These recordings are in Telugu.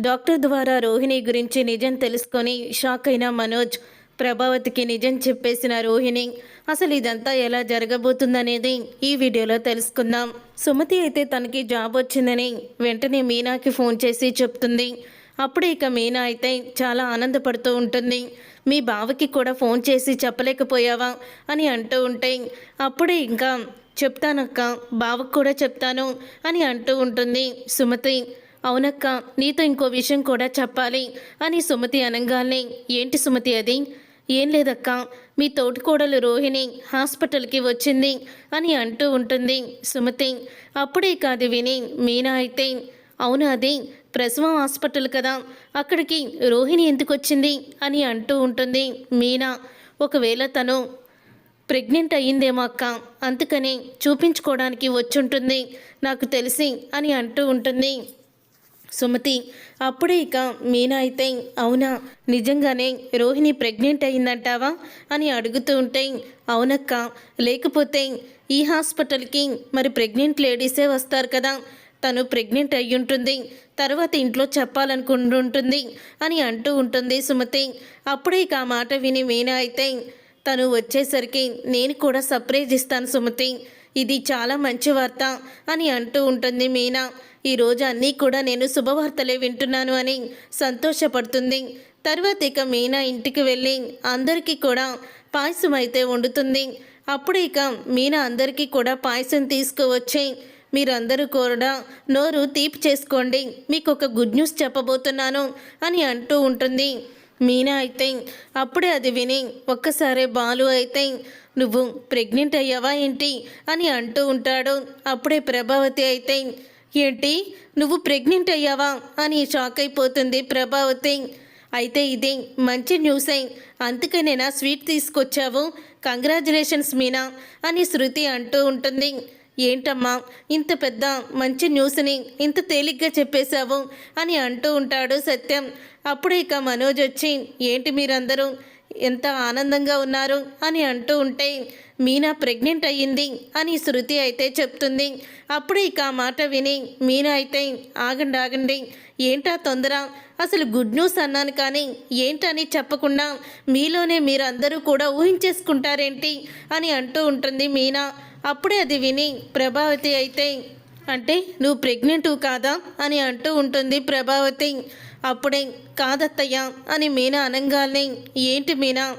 డాక్టర్ ద్వారా రోహిణి గురించి నిజం తెలుసుకొని షాక్ అయిన మనోజ్ ప్రభావతికి నిజం చెప్పేసిన రోహిణి అసలు ఇదంతా ఎలా జరగబోతుందనేది ఈ వీడియోలో తెలుసుకుందాం. సుమతి అయితే తనకి జాబ్ వచ్చిందని వెంటనే మీనాకి ఫోన్ చేసి చెప్తుంది. అప్పుడు ఇక మీనా అయితే చాలా ఆనందపడుతూ ఉంటుంది. మీ బావకి కూడా ఫోన్ చేసి చెప్పలేకపోయావా? అని అంటూ ఉంటే అప్పుడే ఇంకా చెప్తానక్క బావకు కూడా చెప్తాను అని అంటూ ఉంటుంది సుమతి. అవునక్క నీతో ఇంకో విషయం కూడా చెప్పాలి అని సుమతి అనగానే. ఏంటి సుమతి అది? ఏం లేదక్క మీ తోటికోడలు రోహిణి హాస్పిటల్కి వచ్చింది అని అంటూ ఉంటుంది సుమతి. అప్పుడే కాదు విని మీనా అయితే అవును అది? ప్రసవం హాస్పిటల్ కదా అక్కడికి రోహిణి ఎందుకు వచ్చింది అని అంటూ ఉంటుంది మీనా. ఒకవేళ తను ప్రెగ్నెంట్ అయ్యిందేమో అక్క అందుకని చూపించుకోవడానికి వచ్చుంటుంది నాకు తెలిసి అని అంటూ ఉంటుంది సుమతి అప్పుడే ఇక మీనా అయితే అవునా? నిజంగానే రోహిణి ప్రెగ్నెంట్ అయిందంటావా? అని అడుగుతూ ఉంటే అవునక్క. లేకపోతే ఈ హాస్పిటల్కి మరి ప్రెగ్నెంట్ లేడీసే వస్తారు కదా? తను ప్రెగ్నెంట్ అయి ఉంటుంది తర్వాత ఇంట్లో చెప్పాలనుకుంటుంటుంది అని అంటూ ఉంటుంది సుమతి. అప్పుడే ఇక ఆ మాట విని మీనా అయితే తను వచ్చేసరికి నేను కూడా సర్ప్రైజ్ ఇస్తాను సుమతి. ఇది చాలా మంచి వార్త అని అంటూ ఉంటుంది మీనా. ఈరోజు అన్నీ కూడా నేను శుభవార్తలే వింటున్నాను అని సంతోషపడుతుంది. తర్వాత ఇక మీనా ఇంటికి వెళ్ళి అందరికీ కూడా పాయసం అయితే వండుతుంది. అప్పుడు ఇక మీనా అందరికీ కూడా పాయసం తీసుకువచ్చి మీరందరూ కూడా నోరు తీపి చేసుకోండి. మీకు ఒక గుడ్ న్యూస్ చెప్పబోతున్నాను అని అంటూ ఉంటుంది. మీనా అయితే అప్పుడే అది విని ఒక్కసారే బాలు అయితే నువ్వు ప్రెగ్నెంట్ అయ్యావా ఏంటి అని అంటూ ఉంటాడు. అప్పుడే ప్రభావతి అయితే ఏంటి? నువ్వు ప్రెగ్నెంట్ అయ్యావా? అని షాక్ అయిపోతుంది ప్రభావతి. అయితే ఇది మంచి న్యూస్. న్యూసే అందుకనేనా స్వీట్ తీసుకొచ్చావు? కంగ్రాచులేషన్స్ మీనా? అని శృతి అంటూ ఉంటుంది. ఏంటమ్మా? ఇంత పెద్ద మంచి న్యూస్ని ఇంత తేలిగ్గా చెప్పేశావు? అని అంటూ ఉంటాడు సత్యం. అప్పుడు ఇక మనోజ్ వచ్చి ఏంటి మీరందరూ? ఎంత ఆనందంగా ఉన్నారు అని అంటూ ఉంటే మీనా ప్రెగ్నెంట్ అయ్యింది అని శృతి అయితే చెప్తుంది. అప్పుడు ఇక ఆ మాట విని మీనా అయితే ఆగండి ఆగండి. ఏంటా తొందర? అసలు గుడ్ న్యూస్ అన్నాను కానీ ఏంటని చెప్పకుండా మీలోనే మీరు అందరూ కూడా ఊహించేసుకుంటారేంటి? అని అంటూ ఉంటుంది మీనా. అప్పుడే అది విని ప్రభావతి అయితే అంటే నువ్వు ప్రెగ్నెంట్ కాదా? అని అంటూ ఉంటుంది ప్రభావతి. అప్పుడే కాదత్తయ్య అని మీనా అనగానే ఏంటి మీనా?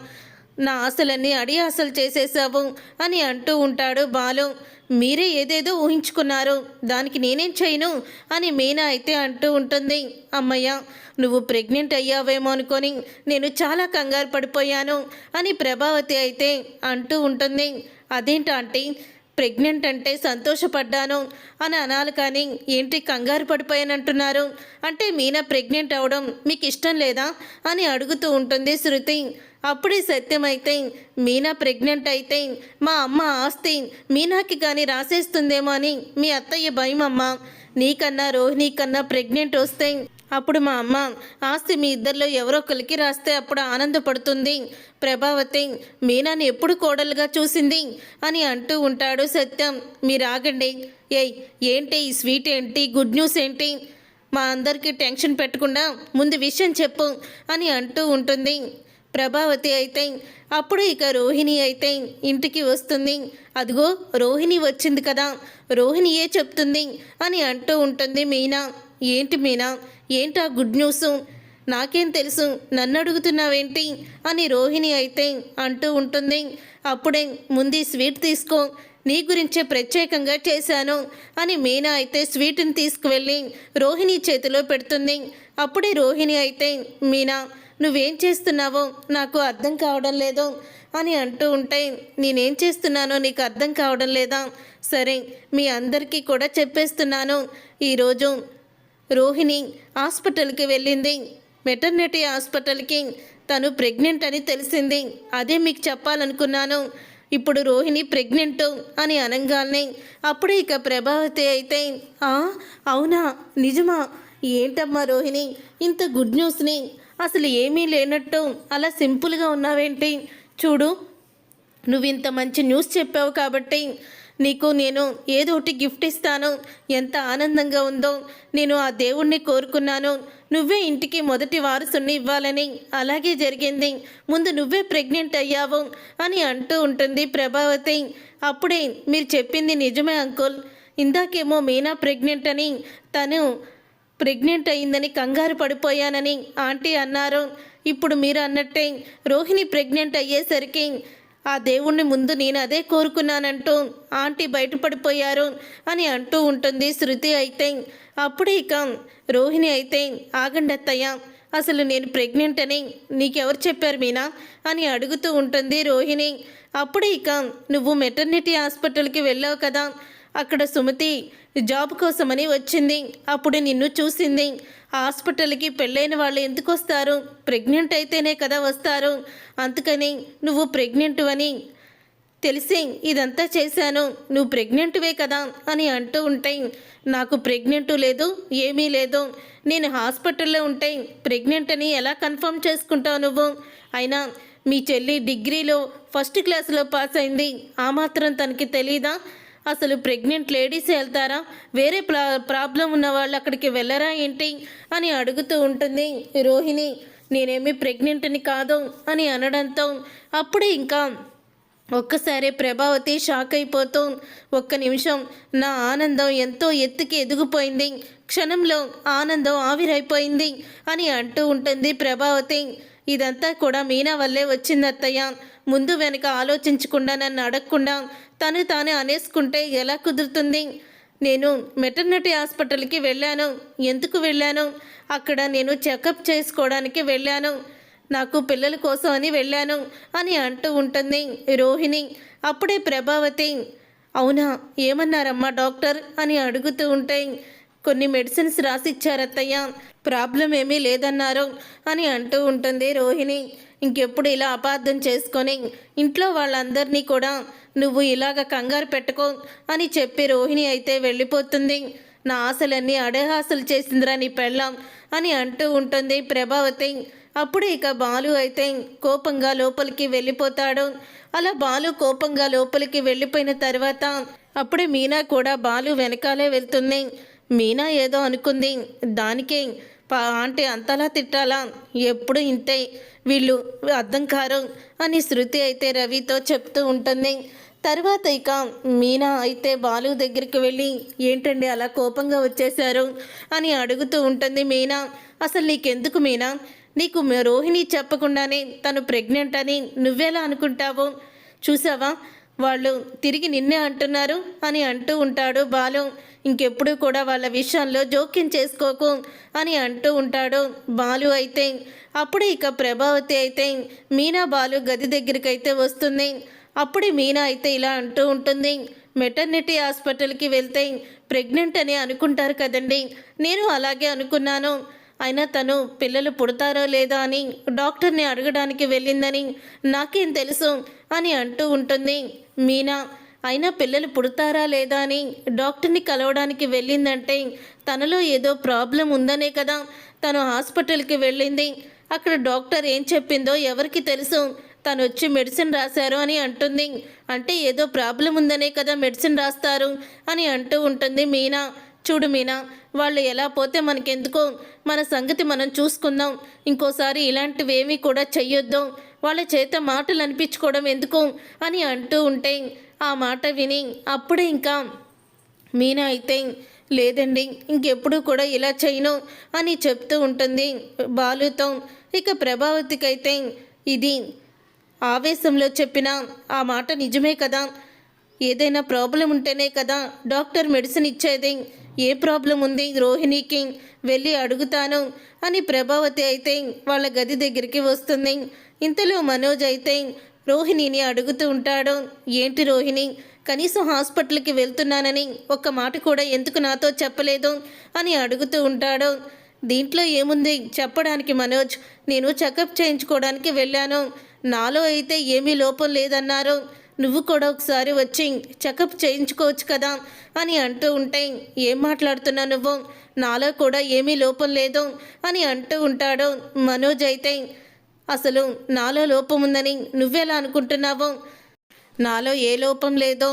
నా ఆశలన్నీ అడి ఆశలు చేసేసావు అని అంటూ ఉంటాడు బాలు. మీరే ఏదేదో ఊహించుకున్నారు దానికి నేనేం చేయను అని మీనా అయితే అంటూ ఉంటుంది. అమ్మయ్య నువ్వు ప్రెగ్నెంట్ అయ్యావేమో అనుకొని నేను చాలా కంగారు పడిపోయాను అని ప్రభావతి అయితే అంటూ ఉంటుంది. అదేంటంటే ప్రెగ్నెంట్ అంటే సంతోషపడ్డాను అని అనాలి కానీ ఏంటి కంగారు పడిపోయానంటున్నారు అంటే మీనా ప్రెగ్నెంట్ అవడం మీకు ఇష్టం లేదా అని అడుగుతూ ఉంటుంది శృతి. అప్పుడే సత్యమైతే మీనా ప్రెగ్నెంట్ అయితే మా అమ్మ ఆస్తి మీనాకి కానీ రాసేస్తుందేమో అని మీ అత్తయ్య భయం అమ్మ నీకన్నా రోహిణి కన్నా ప్రెగ్నెంట్ వస్తే అప్పుడు మా అమ్మ ఆస్తి మీ ఇద్దరిలో ఎవరో ఒకరికి రాస్తే అప్పుడు ఆనందపడుతుంది. ప్రభావతి మీనాని ఎప్పుడు కోడలుగా చూసింది? అని అంటూ ఉంటాడు సత్యం. మీరు ఆగండి. ఏయ్ ఏంటి ఈ స్వీట్ ఏంటి? గుడ్ న్యూస్ ఏంటి? మా అందరికీ టెన్షన్ పెట్టకుండా ముందు విషయం చెప్పు అని అంటూ ఉంటుంది. ప్రభావతి అయితే అప్పుడు ఇక రోహిణి అయితే ఇంటికి వస్తుంది. అదిగో రోహిణి వచ్చింది కదా. రోహిణియే చెప్తుంది? అని అంటూ ఉంటుంది మీనా. ఏంటి మీనా? ఏంటా గుడ్ న్యూస్? నాకేం తెలుసు? నన్ను అడుగుతున్నావేంటి? అని రోహిణి అయితే అంటూ ఉంటుంది. అప్పుడే ముందు స్వీట్ తీసుకో. నీ గురించే ప్రత్యేకంగా చేశాను అని మీనా అయితే స్వీట్ని తీసుకువెళ్ళి రోహిణి చేతిలో పెడుతుంది. అప్పుడే రోహిణి అయితే మీనా నువ్వేం చేస్తున్నావో నాకు అర్థం కావడం లేదు అని అంటూ ఉంటే నేనేం చేస్తున్నానో నీకు అర్థం కావడం లేదా? సరే మీ అందరికీ కూడా చెప్పేస్తున్నాను. ఈరోజు రోహిణి హాస్పిటల్కి వెళ్ళింది. మెటర్నిటీ హాస్పిటల్కి తను ప్రెగ్నెంట్ అని తెలిసింది. అదే మీకు చెప్పాలనుకున్నాను. ఇప్పుడు రోహిణి ప్రెగ్నెంట్ అని అనగానే అప్పుడే ఇక ప్రభావతి అయితే "ఆ, అవునా? నిజమా? ఏంటమ్మా రోహిణి? ఇంత గుడ్ న్యూస్ని అసలు ఏమీ లేనట్టు అలా సింపుల్గా ఉన్నావేంటి? చూడు నువ్వు ఇంత మంచి న్యూస్ చెప్పావు కాబట్టి నీకు నేను ఏదో ఒకటి గిఫ్ట్ ఇస్తాను. ఎంత ఆనందంగా ఉందో. నేను ఆ దేవుణ్ణి కోరుకున్నాను. నువ్వే ఇంటికి మొదటి వారసుని ఇవ్వాలని. అలాగే జరిగింది. ముందు నువ్వే ప్రెగ్నెంట్ అయ్యావు అని అంటూ ఉంటుంది ప్రభావతి. అప్పుడే మీరు చెప్పింది నిజమే అంకుల్ ఇందాకేమో మీనా ప్రెగ్నెంట్ అని తను ప్రెగ్నెంట్ అయిందని కంగారు పడిపోయానని ఆంటీ అన్నారు. ఇప్పుడు మీరు అన్నట్టే రోహిణి ప్రెగ్నెంట్ అయ్యేసరికి ఆ దేవుణ్ణి ముందు నేను అదే కోరుకున్నానంటూ ఆంటీ బయటపడిపోయారు అని అంటూ ఉంటుంది శృతి అయితే. అప్పుడే ఇక రోహిణి అయితే ఆగండత్తయ్య అసలు నేను ప్రెగ్నెంట్ అని నీకెవరు చెప్పారు మీనా? అని అడుగుతూ ఉంటుంది రోహిణి. అప్పుడే ఇక నువ్వు మెటర్నిటీ హాస్పిటల్కి వెళ్ళావు కదా అక్కడ సుమతి జాబ్ కోసమని వచ్చింది. అప్పుడు నిన్ను చూసింది. హాస్పిటల్కి పెళ్ళైన వాళ్ళు ఎందుకు వస్తారు ప్రెగ్నెంట్ అయితేనే కదా వస్తారు. అందుకని నువ్వు ప్రెగ్నెంట్ అని తెలిసి ఇదంతా చేశాను. నువ్వు ప్రెగ్నెంట్వే కదా అని అంటూ ఉంటాయి నాకు ప్రెగ్నెంట్ లేదు ఏమీ లేదు. నేను హాస్పిటల్లో ఉంటాయి ప్రెగ్నెంట్ అని ఎలా కన్ఫర్మ్ చేసుకుంటావు నువ్వు? అయినా మీ చెల్లి డిగ్రీలో ఫస్ట్ క్లాస్లో పాస్ అయింది. ఆ మాత్రం తనకి తెలీదా? అసలు ప్రెగ్నెంట్ లేడీస్ వెళ్తారా? వేరే ప్రా ప్రాబ్లం ఉన్న వాళ్ళు అక్కడికి వెళ్ళరా ఏంటి? అని అడుగుతూ ఉంటుంది రోహిణి. నేనేమి ప్రెగ్నెంట్ని కాదు అని అనడంతో అప్పుడే ఇంకా ఒక్కసారి ప్రభావతి షాక్ అయిపోతూ ఒక్క నిమిషం నా ఆనందం ఎంతో ఎత్తుకి ఎదిగిపోయింది. క్షణంలో ఆనందం ఆవిరైపోయింది అని అంటూ ఉంటుంది ప్రభావతి. ఇదంతా కూడా మీనా వల్లే వచ్చింది అత్తయ్య ముందు వెనక ఆలోచించకుండా నన్ను అడగకుండా తను తానే అనేసుకుంటే ఎలా కుదురుతుంది? నేను మెటర్నిటీ హాస్పిటల్కి వెళ్ళాను. ఎందుకు వెళ్ళాను? అక్కడ నేను చెకప్ చేసుకోవడానికి వెళ్ళాను. నాకు పిల్లల కోసం అని వెళ్ళాను అని అంటూ ఉంటుంది రోహిణి. అప్పుడే ప్రభావతి అవునా? ఏమన్నారమ్మా డాక్టర్? అని అడుగుతూ ఉంటే కొన్ని మెడిసిన్స్ రాసిచ్చారత్తయ్య. ప్రాబ్లం ఏమీ లేదన్నారు అని అంటూ ఉంటుంది రోహిణి. ఇంకెప్పుడు ఇలా అపార్థం చేసుకొని ఇంట్లో వాళ్ళందరినీ కూడా నువ్వు ఇలాగ కంగారు పెట్టుకో అని చెప్పి రోహిణి అయితే వెళ్ళిపోతుంది. నా ఆశలన్నీ అడహాసలు చేసిందిరా నీ పెళ్ళాం అని అంటూ ఉంటుంది ప్రభావతి. అప్పుడు ఇక బాలు అయితే కోపంగా లోపలికి వెళ్ళిపోతాడు. అలా బాలు కోపంగా లోపలికి వెళ్ళిపోయిన తర్వాత అప్పుడే మీనా కూడా బాలు వెనకాలే వెళ్తుంది. మీనా ఏదో అనుకుంది. దానికే పా ఆంటీ అంతలా తిట్టాలా? ఎప్పుడు ఇంతే? వీళ్ళు అర్థం కారు అని శృతి అయితే రవితో చెప్తూ ఉంటుంది. తర్వాత ఇక మీనా అయితే బాలు దగ్గరికి వెళ్ళి ఏంటండి అలా కోపంగా వచ్చేశారు? అని అడుగుతూ ఉంటుంది మీనా. అసలు నీకెందుకు మీనా? నీకు రోహిణి చెప్పకుండానే తను ప్రెగ్నెంట్ అని నువ్వెలా అనుకుంటావు? చూసావా? వాళ్ళు తిరిగి నిన్నే అంటున్నారు అని అంటూ ఉంటాడు బాలు. ఇంకెప్పుడు కూడా వాళ్ళ విషయంలో జోక్యం చేసుకోకు అని అంటూ ఉంటాడు బాలు అయితే. అప్పుడే ఇక ప్రభావతి అయితే మీనా బాలు గది దగ్గరికి అయితే వస్తుంది. అప్పుడే మీనా అయితే ఇలా అంటూ ఉంటుంది. మెటర్నిటీ హాస్పిటల్కి వెళ్తే ప్రెగ్నెంట్ అని అనుకుంటారు కదండి. నేను అలాగే అనుకున్నాను. అయినా తను పిల్లలు పుడతారో లేదా అని డాక్టర్ని అడగడానికి వెళ్ళిందని నాకేం తెలుసు అని అంటూ ఉంటుంది మీనా. అయినా పిల్లలు పుడతారా లేదా అని డాక్టర్ని కలవడానికి వెళ్ళిందంటే తనలో ఏదో ప్రాబ్లం ఉందనే కదా. తను హాస్పిటల్కి వెళ్ళింది. అక్కడ డాక్టర్ ఏం చెప్పిందో ఎవరికి తెలుసు. తను వచ్చి మెడిసిన్ రాశారు అని అంటుంది. అంటే ఏదో ప్రాబ్లం ఉందనే కదా మెడిసిన్ రాస్తారు అని అంటూ ఉంటుంది మీనా. చూడు మీనా వాళ్ళు ఎలా పోతే మనకెందుకో. మన సంగతి మనం చూసుకుందాం. ఇంకోసారి ఇలాంటివేమీ కూడా చెయ్యొద్దు. వాళ్ళ చేత మాటలు అనిపించుకోవడం ఎందుకు అని అంటూ ఉంటే ఆ మాట విని అప్పుడే ఇంకా మీనా అయితే లేదండి ఇంకెప్పుడు కూడా ఇలా చేయను అని చెప్తూ ఉంటుంది బాలుతో. ఇక ప్రభావతికైతే ఇది ఆవేశంలో చెప్పిన ఆ మాట నిజమే కదా? ఏదైనా ప్రాబ్లం ఉంటేనే కదా డాక్టర్ మెడిసిన్ ఇచ్చేది? ఏ ప్రాబ్లం ఉంది? రోహిణికి వెళ్ళి అడుగుతాను అని ప్రభావతి అయితే వాళ్ళ గది దగ్గరికి వస్తుంది. ఇంతలో మనోజ్ అయితే రోహిణిని అడుగుతూ ఉంటాడు ఏంటి రోహిణి? కనీసం హాస్పిటల్కి వెళ్తున్నానని ఒక్క మాట కూడా ఎందుకు నాతో చెప్పలేదు? అని అడుగుతూ ఉంటాడు. దీంట్లో ఏముంది? చెప్పడానికి మనోజ్ నేను చెకప్ చేయించుకోవడానికి వెళ్ళాను. నాలో అయితే ఏమీ లోపం లేదన్నారు. నువ్వు కూడా ఒకసారి వచ్చి చెకప్ చేయించుకోవచ్చు కదా? అని అంటూ ఉంటే ఏం మాట్లాడుతున్నావు నువ్వు? నాలో కూడా ఏమీ లోపం లేదు అని అంటూ ఉంటాడు మనోజ్ అయితే. అసలు నాలో లోపం ఉందని నువ్వెలా అనుకుంటున్నావు? నాలో ఏ లోపం లేదో?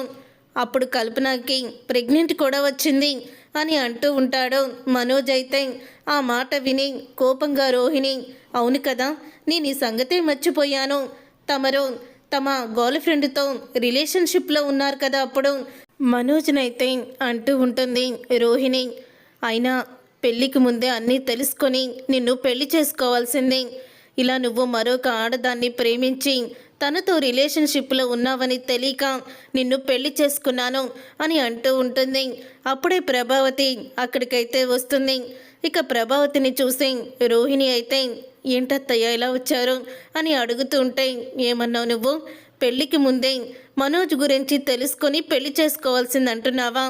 అప్పుడు కల్పనకి ప్రెగ్నెంట్ కూడా వచ్చింది అని అంటూ ఉంటాడు మనోజ్ అయితే. ఆ మాట విని కోపంగా రోహిణి అవును కదా నేను ఈ సంగతే మర్చిపోయాను. తమరు తమ గర్ల్ ఫ్రెండ్తో రిలేషన్షిప్లో ఉన్నారు కదా అప్పుడు? మనోజ్నైతే అంటూ ఉంటుంది రోహిణి అయినా పెళ్ళికి ముందే అన్నీ తెలుసుకొని నిన్ను పెళ్ళి చేసుకోవాల్సిందే. ఇలా నువ్వు మరొక ఆడదాన్ని ప్రేమించి తనతో రిలేషన్షిప్లో ఉన్నావని తెలియక నిన్ను పెళ్ళి చేసుకున్నాను అని అంటూ ఉంటుంది. అప్పుడే ప్రభావతి అక్కడికైతే వస్తుంది. ఇక ప్రభావతిని చూసి రోహిణి అయితే ఏంటత్తయ్య ఇలా వచ్చారు? అని అడుగుతూ ఉంటే ఏమన్నావు నువ్వు? పెళ్ళికి ముందే మనోజ్ గురించి తెలుసుకొని పెళ్ళి చేసుకోవాల్సింది అంటున్నావా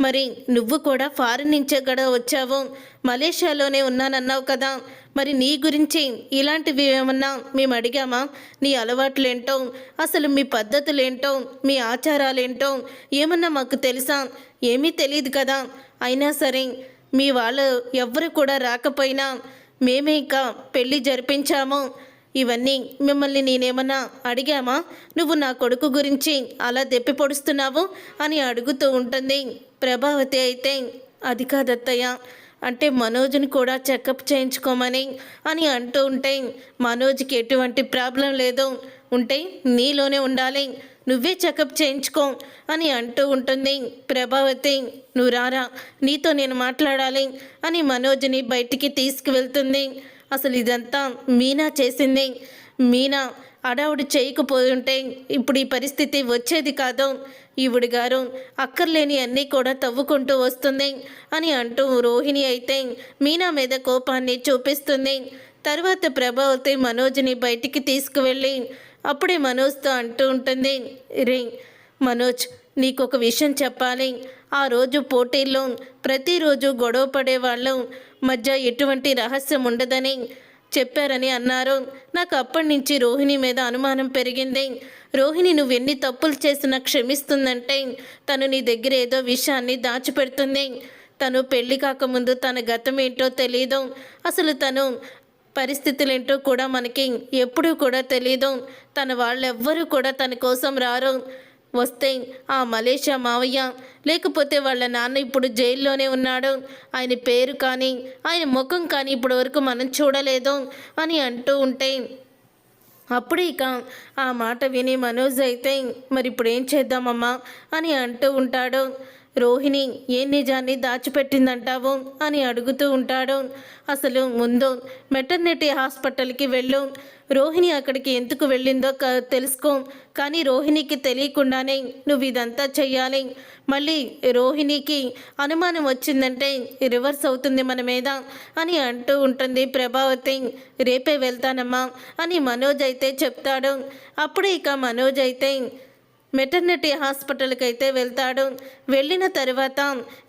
మరి నువ్వు కూడా ఫారిన్ నుంచే కూడా వచ్చావు. మలేషియాలోనే ఉన్నానన్నావు కదా. మరి నీ గురించి ఇలాంటివి ఏమన్నా మేము అడిగామా? నీ అలవాట్లేంటో? అసలు మీ పద్ధతులేంటో? మీ ఆచారాలేంటో? ఏమన్నా మాకు తెలుసా? ఏమీ తెలియదు కదా. అయినా సరే మీ వాళ్ళు ఎవ్వరు కూడా రాకపోయినా మేమే ఇంకా పెళ్ళి జరిపించాము. ఇవన్నీ మిమ్మల్ని నేనేమన్నా అడిగామా? నువ్వు నా కొడుకు గురించి అలా దెప్పి పొడుస్తున్నావు అని అడుగుతూ ఉంటుంది. ప్రభావతి అయితే అది కాదత్తయ్య అంటే మనోజ్ని కూడా చెకప్ చేయించుకోమని అని అంటూ ఉంటే మనోజ్కి ఎటువంటి ప్రాబ్లం లేదు. ఉంటే నీలోనే ఉండాలి. నువ్వే చెకప్ చేయించుకో అని అంటూ ఉంటుంది. ప్రభావతి నువ్వు రారా నీతో నేను మాట్లాడాలి అని మనోజ్ని బయటికి తీసుకువెళ్తుంది. అసలు ఇదంతా మీనా చేసింది. మీనా అడావుడు చేయకపోయి ఉంటే ఇప్పుడు ఈ పరిస్థితి వచ్చేది కాదు. ఈవిడి గారు అక్కర్లేని అన్నీ కూడా తవ్వుకుంటూ వస్తుంది అని అంటూ రోహిణి అయితే మీనా మీద కోపాన్ని చూపిస్తుంది. తర్వాత ప్రభావతి మనోజ్ని బయటికి తీసుకువెళ్ళి అప్పుడే మనోజ్తో అంటూ ఉంటుంది రే మనోజ్ నీకు ఒక విషయం చెప్పాలి. ఆ రోజు పోటీల్లో ప్రతిరోజు గొడవ పడేవాళ్ళం. మధ్య ఎటువంటి రహస్యం ఉండదని చెప్పారని అన్నారు. నాకు అప్పటి నుంచి రోహిణి మీద అనుమానం పెరిగింది. రోహిణి నువ్వు ఎన్ని తప్పులు చేసినా క్షమిస్తుందంటే తను నీ దగ్గర ఏదో విషయాన్ని దాచిపెడుతుంది. తను పెళ్ళి కాకముందు తన గతం ఏంటో తెలియదు అసలు తను పరిస్థితులేంటో కూడా మనకి ఎప్పుడూ కూడా తెలియదు తన వాళ్ళెవ్వరూ కూడా తన కోసం రారు. వస్తే ఆ మలేషియా మావయ్య లేకపోతే వాళ్ళ నాన్న ఇప్పుడు జైల్లోనే ఉన్నాడు. ఆయన పేరు కానీ ఆయన ముఖం కానీ ఇప్పటి వరకు మనం చూడలేదు అని అంటూ ఉంటే అప్పుడు ఇక ఆ మాట విని మనోజ్ అయితే మరి ఇప్పుడు ఏం చేద్దామమ్మా? అని అంటూ ఉంటాడు. రోహిణి ఏ నిజాన్ని దాచిపెట్టిందంటావు? అని అడుగుతూ ఉంటాడు. అసలు ముందు మెటర్నిటీ హాస్పిటల్కి వెళ్ళు. రోహిణి అక్కడికి ఎందుకు వెళ్ళిందో క తెలుసుకో. కానీ రోహిణికి తెలియకుండానే నువ్వు ఇదంతా చెయ్యాలి. మళ్ళీ రోహిణికి అనుమానం వచ్చిందంటే రివర్స్ అవుతుంది మన మీద అని అంటూ ఉంటుంది ప్రభావతి. రేపే వెళ్తానమ్మా అని మనోజ్ అయితే చెప్తాడు. అప్పుడే ఇక మనోజ్ అయితే మెటర్నిటీ హాస్పిటల్కి అయితే వెళ్తాడు. వెళ్ళిన తర్వాత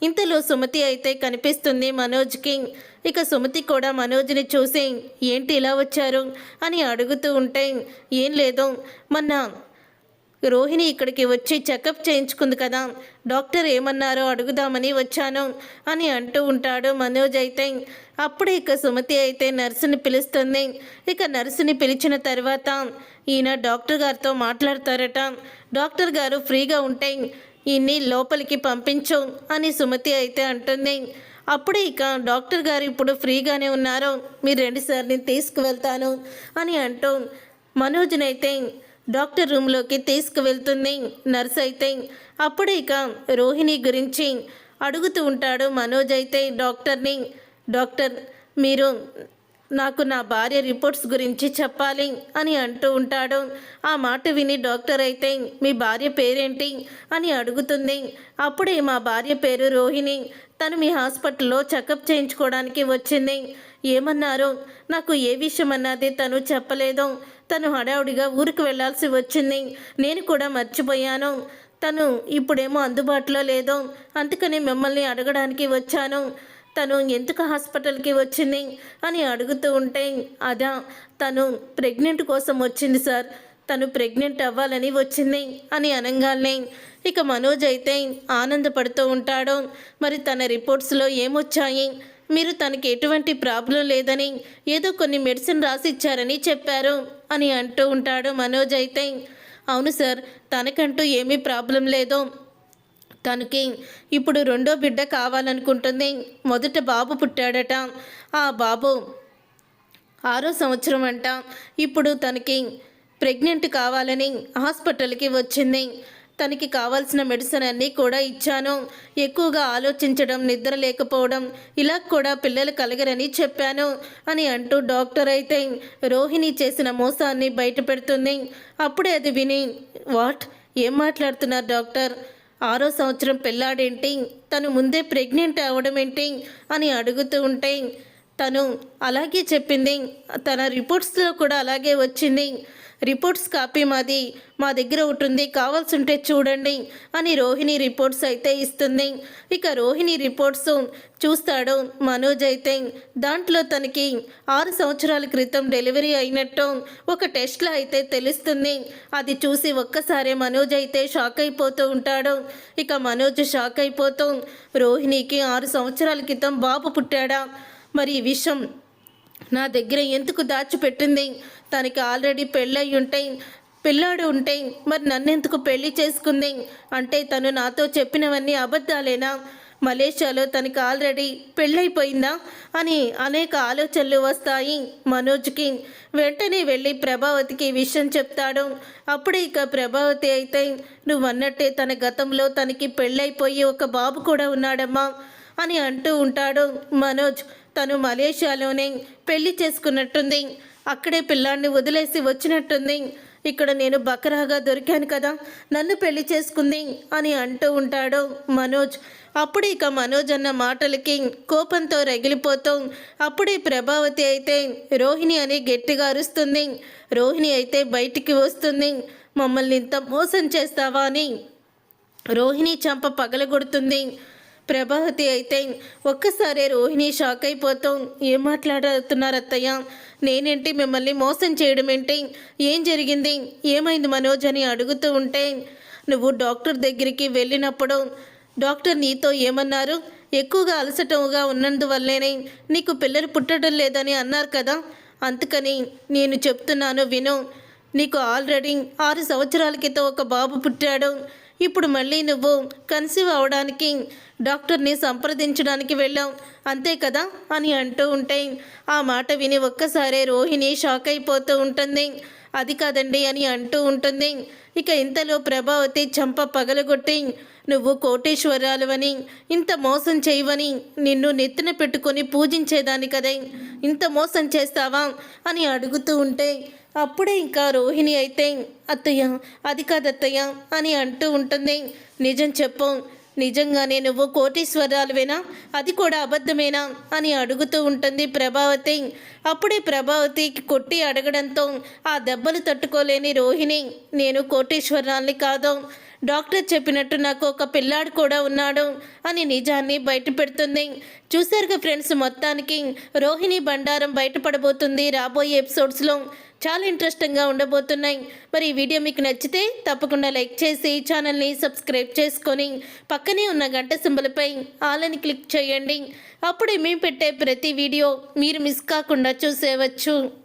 ఇంతలో సుమతి అయితే కనిపిస్తుంది మనోజ్కి ఇక సుమతి కూడా మనోజ్ని చూసి ఏంటి ఇలా వచ్చారు? అని అడుగుతూ ఉంటే ఏం లేదు. మొన్న రోహిణి ఇక్కడికి వచ్చి చెకప్ చేయించుకుంది కదా. డాక్టర్ ఏమన్నారో అడుగుదామని వచ్చాను అని అంటూ ఉంటాడు మనోజ్ అయితే. అప్పుడే ఇక సుమతి అయితే నర్సుని పిలుస్తుంది. ఇక నర్సుని పిలిచిన తర్వాత ఈయన డాక్టర్ గారితో మాట్లాడతారట. డాక్టర్ గారు ఫ్రీగా ఉంటే ఇన్ని లోపలికి పంపించు అని సుమతి అయితే అంటుంది. అప్పుడే ఇక డాక్టర్ గారు ఇప్పుడు ఫ్రీగానే ఉన్నారు మీరు రెండు సార్ని తీసుకువెళ్తాను అని అంటూ మనోజ్నైతే డాక్టర్ రూమ్లోకి తీసుకువెళ్తుంది. నర్స్ అయితే అప్పుడే ఇక రోహిణి గురించి అడుగుతూ ఉంటాడు మనోజ్ అయితే డాక్టర్ని. డాక్టర్ మీరు నాకు నా భార్య రిపోర్ట్స్ గురించి చెప్పాలి అని అంటూ ఉంటాడు. ఆ మాట విని డాక్టర్ అయితే మీ భార్య పేరేంటి? అని అడుగుతుంది. అప్పుడే మా భార్య పేరు రోహిణి. తను మీ హాస్పిటల్లో చెకప్ చేయించుకోవడానికి వచ్చింది. ఏమన్నారు? నాకు ఏ విషయం అన్నది తను చెప్పలేదు. తను హడావుడిగా ఊరికి వెళ్ళాల్సి వచ్చింది. నేను కూడా మర్చిపోయాను. తను ఇప్పుడేమో అందుబాటులో లేదు. అందుకని మిమ్మల్ని అడగడానికి వచ్చాను. తను ఎందుకు హాస్పిటల్కి వచ్చింది అని అడుగుతూ ఉంటే అదా తను ప్రెగ్నెంట్ కోసం వచ్చింది సార్. తను ప్రెగ్నెంట్ అవ్వాలని వచ్చింది అని అనగానే ఇక మనోజ్ అయితే ఆనందపడుతూ ఉంటాడు. మరి తన రిపోర్ట్స్లో ఏమొచ్చాయి? మీరు తనకి ఎటువంటి ప్రాబ్లం లేదని ఏదో కొన్ని మెడిసిన్ రాసి ఇచ్చారని చెప్పారు అని అంటూ ఉంటాడు మనోజ్ అయితే. అవును సార్ తనకంటూ ఏమీ ప్రాబ్లం లేదు. తనకి ఇప్పుడు రెండో బిడ్డ కావాలనుకుంటుంది. మొదట బాబు పుట్టాడట. ఆ బాబు ఆరో సంవత్సరం అంట. ఇప్పుడు తనకి ప్రెగ్నెంట్ కావాలని హాస్పిటల్కి వచ్చింది. తనకి కావాల్సిన మెడిసిన్ అన్నీ కూడా ఇచ్చాను. ఎక్కువగా ఆలోచించడం నిద్ర లేకపోవడం ఇలా కూడా పిల్లలు కలగరని చెప్పాను అని అంటూ డాక్టర్ అయితే రోహిణి చేసిన మోసాన్ని బయట పెడుతుంది అప్పుడే అది విని వాట్? ఏం మాట్లాడుతున్నారు డాక్టర్? ఆరో సంవత్సరం పిల్లాడేంటి? తను ముందే ప్రెగ్నెంట్ అవ్వడం ఏంటి అని అడుగుతూ ఉంటే తను అలాగే చెప్పింది. తన రిపోర్ట్స్లో కూడా అలాగే వచ్చింది. రిపోర్ట్స్ కాపీ మాది. మా దగ్గర ఉంటుంది కావాల్సింటే కావాల్సి ఉంటే చూడండి అని రోహిణి రిపోర్ట్స్ అయితే ఇస్తుంది. ఇక రోహిణి రిపోర్ట్స్ చూస్తాడు మనోజ్ అయితే. దాంట్లో తనకి ఆరు సంవత్సరాల క్రితం డెలివరీ అయినట్టు ఒక టెస్ట్లో అయితే తెలుస్తుంది. అది చూసి ఒక్కసారే మనోజ్ అయితే షాక్ అయిపోతూ ఉంటాడు. ఇక మనోజ్ షాక్ అయిపోతూ రోహిణికి ఆరు సంవత్సరాల క్రితం బాబు పుట్టాడా? మరి ఈ విషయం నా దగ్గర ఎందుకు దాచిపెట్టింది? తనకి ఆల్రెడీ పెళ్ళయి ఉంటే పిల్లాడు ఉంటే మరి నన్నెందుకు పెళ్ళి చేసుకుంది? అంటే తను నాతో చెప్పినవన్నీ అబద్ధాలేనా? మలేషియాలో తనకి ఆల్రెడీ పెళ్ళైపోయిందా అని అనేక ఆలోచనలు వస్తాయి మనోజ్కి. వెంటనే వెళ్ళి ప్రభావతికి విషయం చెప్తాడు. అప్పుడే ఇక ప్రభావతి అయితే నువ్వు అన్నట్టే తన గతంలో తనకి పెళ్ళైపోయి ఒక బాబు కూడా ఉన్నాడమ్మా అని అంటూ ఉంటాడు మనోజ్. తను మలేషియాలోనే పెళ్ళి చేసుకున్నట్టుంది. అక్కడే పిల్లాన్ని వదిలేసి వచ్చినట్టుంది. ఇక్కడ నేను బకరాగా దొరికాను కదా నన్ను పెళ్ళి చేసుకుంది అని అంటూ ఉంటాడు మనోజ్. అప్పుడు ఇక మనోజ్ అన్న మాటలకి కోపంతో రగిలిపోతూ అప్పుడే ప్రభావతి అయితే రోహిణి అని గట్టిగా అరుస్తుంది. రోహిణి అయితే బయటికి వస్తుంది. మమ్మల్ని ఇంత మోసం చేస్తావా అని రోహిణి చంప పగలగొడుతుంది. ప్రభావతి అయితే ఒక్కసారే రోహిణి షాక్ అయిపోతాం. ఏం మాట్లాడుతున్నారు అత్తయ్య నేనేంటి మిమ్మల్ని మోసం చేయడం ఏంటి? ఏం జరిగింది? ఏమైంది మనోజ్ అని అడుగుతూ ఉంటే నువ్వు డాక్టర్ దగ్గరికి వెళ్ళినప్పుడు డాక్టర్ నీతో ఏమన్నారు? ఎక్కువగా అలసటంగా ఉన్నందువల్లనే నీకు పిల్లలు పుట్టడం లేదని అన్నారు కదా? అందుకని నేను చెప్తున్నాను విను. నీకు ఆల్రెడీ ఆరు సంవత్సరాల క్రితం ఒక బాబు పుట్టాడు. ఇప్పుడు మళ్ళీ నువ్వు కన్సీవ్ అవడానికి డాక్టర్ని సంప్రదించడానికి వెళ్ళావు. అంతే కదా? అని అంటూ ఉంటే ఆ మాట విని ఒక్కసారే రోహిణి షాక్ అయిపోతూ ఉంటుంది. అది కాదండి అని అంటూ ఉంటుంది. ఇక ఇంతలో ప్రభావతి చంప పగలగొట్టి నువ్వు కోటేశ్వరాలువని ఇంత మోసం చేయవని నిన్ను నెత్తిన పెట్టుకొని పూజించేదాన్ని కదే ఇంత మోసం చేస్తావా? అని అడుగుతూ ఉంటే అప్పుడే ఇంకా రోహిణి అయితే అత్తయ్య అది కాదత్తయ్య అని అంటూ ఉంటుంది. నిజం చెప్పు నిజంగానే నువ్వు కోటీశ్వరాలువేనా అది కూడా అబద్ధమేనా? అని అడుగుతూ ఉంటుంది ప్రభావతి. అప్పుడే ప్రభావతికి కొట్టి అడగడంతో ఆ దెబ్బలు తట్టుకోలేని రోహిణి నేను కోటీశ్వరాల్ని కాదు. డాక్టర్ చెప్పినట్టు నాకు ఒక పిల్లాడు కూడా ఉన్నాడు అని నిజాన్ని బయట పెడుతుంది చూసారుగా ఫ్రెండ్స్ మొత్తానికి రోహిణి బండారం బయటపడబోతుంది రాబోయే ఎపిసోడ్స్లో. చాలా ఇంట్రెస్టింగ్గా ఉండబోతున్నాయి. మరి ఈ వీడియో మీకు నచ్చితే తప్పకుండా లైక్ చేసి ఛానల్ని సబ్స్క్రైబ్ చేసుకొని పక్కనే ఉన్న గంట సింబల్పై ఆలని క్లిక్ చేయండి. అప్పుడే మేము పెట్టే ప్రతి వీడియో మీరు మిస్ కాకుండా చూసేవచ్చు.